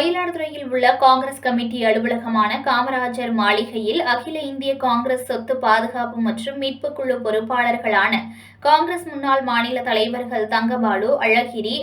Congress committee அலுவலகமான Kamarajar மாளிகையில் அகில இந்திய காங்கிரஸ் சொத்து பாதுகாப்பு மற்றும் மீட்புக் குழு பொறுப்பாளர்களான காங்கிரஸ் முன்னாள் மாநில தலைவர்கள் தங்கபாலு அழகிரி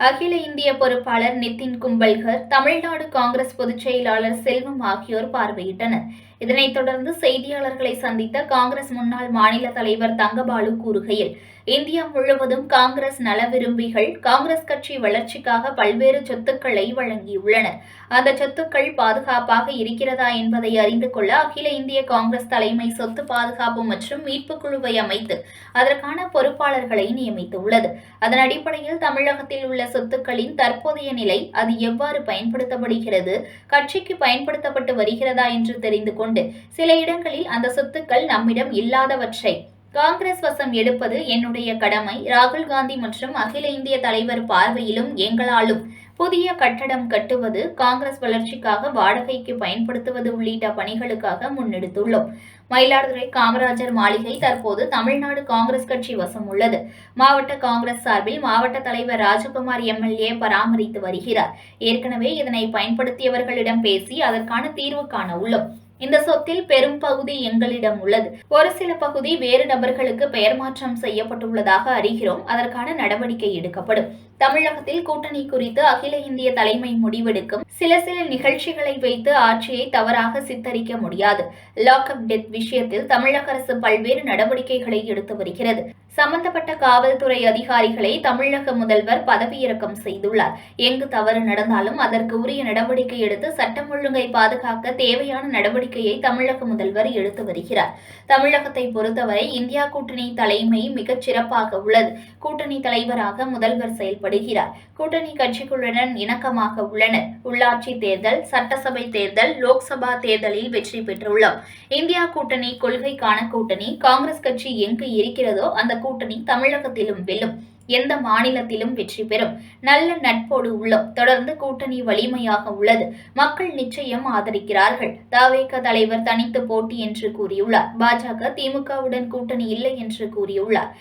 அகில இந்திய பொறுப்பாளர் நிதின் கும்பல்கர் தமிழ்நாடு காங்கிரஸ் பொதுச் செயலாளர் செல்வம் ஆகியோர் பார்வையிட்டனர். இதனைத் தொடர்ந்து செய்தியாளர்களை சந்தித்த காங்கிரஸ் முன்னாள் மாநில தலைவர் தங்கபாலு கூறுகையில் இந்தியா முழுவதும் காங்கிரஸ் நல விரும்பிகள் காங்கிரஸ் கட்சி வளர்ச்சிக்காக பல்வேறு சொத்துக்களை வழங்கியுள்ளனர். அந்த சொத்துக்கள் பாதுகாப்பாக இருக்கிறதா என்பதை அறிந்து கொள்ள அகில இந்திய காங்கிரஸ் தலைமை சொத்து பாதுகாப்பு மற்றும் மீட்பு குழுவை அமைத்து அதற்கான பொறுப்பாளர்களை நியமித்துள்ளது. அதன் அடிப்படையில் தமிழகத்தில் உள்ள சொத்துக்களின் தற்போதைய நிலை அது எவ்வாறு பயன்படுத்தப்படுகிறது கட்சிக்கு பயன்படுத்தப்பட்டு வருகிறதா என்று தெரிந்து கொண்டு சில இடங்களில் அந்த சொத்துக்கள் நம்மிடம் இல்லாதவற்றை. காங்கிரஸ் வசம் எடுப்பது என்னுடைய கடமை. ராகுல் காந்தி மற்றும் அகில இந்திய தலைவர் பார்வையிலும் எங்களாலும். புதிய கட்டடம் கட்டுவது காங்கிரஸ் வளர்ச்சிக்காக வாடகைக்கு பயன்படுத்துவது உள்ளிட்ட பணிகளுக்காக முன்னெடுத்துள்ளோம். மயிலாடுதுறை காமராஜர் மாளிகை தற்போது தமிழ்நாடு காங்கிரஸ் கட்சி வசம் உள்ளது. மாவட்ட காங்கிரஸ் சார்பில் மாவட்ட தலைவர் ராஜகுமார் எம்எல்ஏ பராமரித்து வருகிறார். ஏற்கனவே இதனை பயன்படுத்தியவர்களிடம் பேசி அதற்கான தீர்வு காண உள்ளோம். இந்த சொத்தில் பெரும் பகுதி எங்களிடம் உள்ளது. ஒரு சில பகுதி வேறு நபர்களுக்கு பெயர் மாற்றம் செய்யப்பட்டுள்ளதாக அறிகிறோம். அதற்கான நடவடிக்கை எடுக்கப்படும். தமிழகத்தில் கூட்டணி குறித்து அகில இந்திய தலைமை முடிவெடுக்கும். சில சில நிகழ்ச்சிகளை வைத்து ஆட்சியை தவறாக சித்தரிக்க முடியாது. லாக்அப் டெத் விஷயத்தில் தமிழக அரசு பல்வேறு நடவடிக்கைகளை எடுத்து வருகிறது. சம்பந்தப்பட்ட காவல்துறை அதிகாரிகளை தமிழக முதல்வர் பதவியிறக்கம் செய்துள்ளார். எங்கு தவறு நடந்தாலும் அதற்கு உரிய நடவடிக்கை எடுத்து சட்டம் ஒழுங்கை பாதுகாக்க தேவையான நடவடிக்கையை தமிழக முதல்வர் எடுத்து வருகிறார். தமிழகத்தை பொறுத்தவரை இந்தியா கூட்டணி தலைமை மிகச் சிறப்பாக உள்ளது. கூட்டணி தலைவராக முதல்வர் செயல்படுகிறார். கூட்டணி கட்சிகளுடன் இணக்கமாக உள்ளனர். உள்ளாட்சி தேர்தல் சட்டசபை தேர்தல் லோக்சபா தேர்தலில் வெற்றி பெற்றுள்ளோம். இந்தியா கூட்டணி கொள்கைக்கான கூட்டணி காங்கிரஸ் கட்சி எங்கு இருக்கிறதோ அந்த கூட்டணி தமிழகத்திலும் வெல்லும். எந்த மாநிலத்திலும் வெற்றி பெறும். நல்ல நட்போடு உள்ளோம். தொடர்ந்து கூட்டணி வலிமையாக உள்ளது. மக்கள் நிச்சயம் ஆதரிக்கிறார்கள். தாவேக தலைவர் தனித்து போட்டி என்று கூறியுள்ளார். பாஜக திமுகவுடன் கூட்டணி இல்லை என்று கூறியுள்ளார்.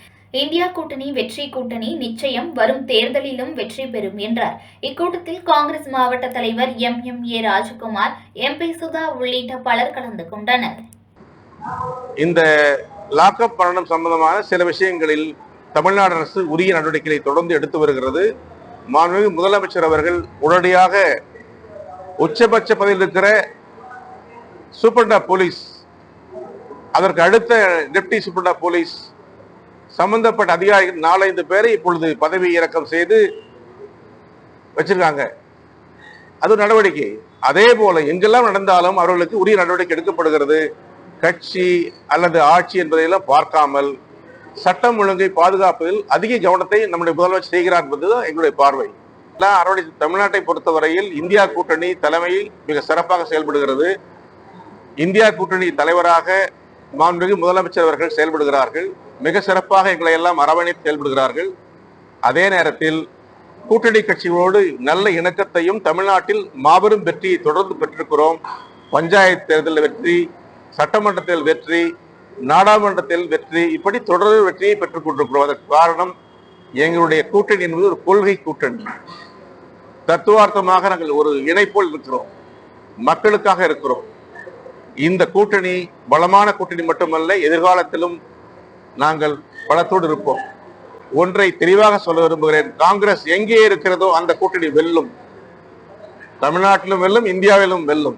இந்தியா கூட்டணி வெற்றி கூட்டணி நிச்சயம் வரும் தேர்தலிலும் வெற்றி பெறும் என்றார். இக்கூட்டத்தில் காங்கிரஸ் மாவட்ட தலைவர் M. M. A. Rajakumar MP Sudha உள்ளிட்ட பலர் கலந்து கொண்டனர். இந்த லாக்அப் மரணம் சம்பந்தமான சில விஷயங்களில் தமிழ்நாடு அரசு உரிய நடவடிக்கைகளை தொடர்ந்து எடுத்து வருகிறது. மாண்புமிகு முதலமைச்சர் அவர்கள் உடனடியாக உச்சபட்ச பதவியில் இருக்கிற சூப்பர்டா போலீஸ் அதற்கு அடுத்த டெப்டி சூப்பர்டா போலீஸ் சம்பந்தப்பட்ட அதிகாரிகள் நாலஞ்சு பேரை இப்பொழுது பதவி இறக்கம் செய்து வச்சிருக்காங்க. அது நடவடிக்கை. அதே போல எங்கெல்லாம் நடந்தாலும் அவர்களுக்கு உரிய நடவடிக்கை எடுக்கப்படுகிறது. கட்சி அல்லது ஆட்சி என்பதையெல்லாம் பார்க்காமல் சட்டம் ஒழுங்கை பாதுகாப்பதில் அதிக கவனத்தை நம்முடைய முதலமைச்சர் செய்கிறார் என்பதுதான் எங்களுடைய பார்வை. எல்லாம் அரவணை தமிழ்நாட்டை பொறுத்தவரையில் இந்தியா கூட்டணி தலைமையில் மிக சிறப்பாக செயல்படுகிறது. இந்தியா கூட்டணி தலைவராக மாண்புமிகு முதலமைச்சர் அவர்கள் செயல்படுகிறார்கள். மிக சிறப்பாக எங்களை எல்லாம் அரவணைத்து செயல்படுகிறார்கள். அதே நேரத்தில் கூட்டணி கட்சிகளோடு நல்ல இணக்கத்தையும் தமிழ்நாட்டில் மாபெரும் வெற்றியை தொடர்ந்து பெற்றிருக்கிறோம். பஞ்சாயத்து தேர்தலில் வெற்றி சட்டமன்றத்தில் வெற்றி நாடாளுமன்றத்தில் வெற்றி இப்படி தொடர் வெற்றியை பெற்றுக் கொண்டிருக்கிறோம் அதற்கு காரணம் எங்களுடைய கூட்டணி என்பது ஒரு கொள்கை கூட்டணி. தத்துவார்த்தமாக நாங்கள் ஒரு இணைப்போல் இருக்கிறோம். மக்களுக்காக இருக்கிறோம். இந்த கூட்டணி பலமான கூட்டணி மட்டுமல்ல எதிர்காலத்திலும் நாங்கள் பலத்தோடு இருப்போம். ஒன்றை தெளிவாக சொல்ல விரும்புகிறேன். காங்கிரஸ் எங்கே இருக்கிறதோ அந்த கூட்டணி வெல்லும். தமிழ்நாட்டிலும் வெல்லும் இந்தியாவிலும் வெல்லும்.